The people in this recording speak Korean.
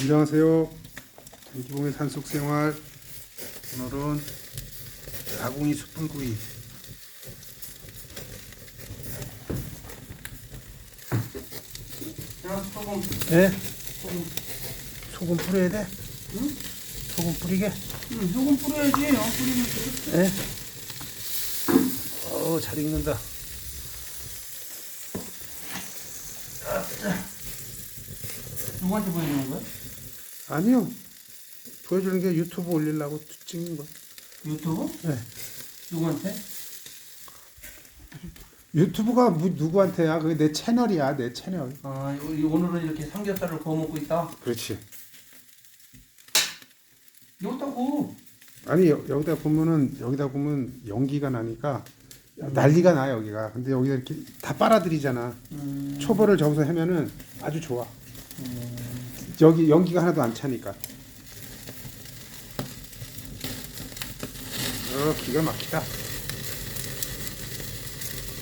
안녕하세요. 김기봉의 산속생활. 오늘은 아궁이 숯불구이. 야, 소금, 예? 소금. 소금 뿌려야 돼? 응? 소금 뿌리게? 응, 소금 뿌려야지. 어, 뿌리면 되겠지. 예? 어, 잘 익는다. 누구한테 보여주는 거야? 아니요. 보여주는 게 유튜브 올리려고 찍는 거. 유튜브? 예. 누구한테? 유튜브가 뭐, 누구한테야? 그게 내 채널이야, 내 채널. 아, 오늘은 이렇게 삼겹살을 구워 먹고 있다. 그렇지. 이렇다고. 아니 여, 여기다 보면은 여기다 보면 연기가 나니까 난리가 나 여기가. 근데 여기다 이렇게 다 빨아들이잖아. 음, 초벌을 저기서 하면은 아주 좋아. 음, 여기 연기가 하나도 안 차니까. 어 기가 막히다.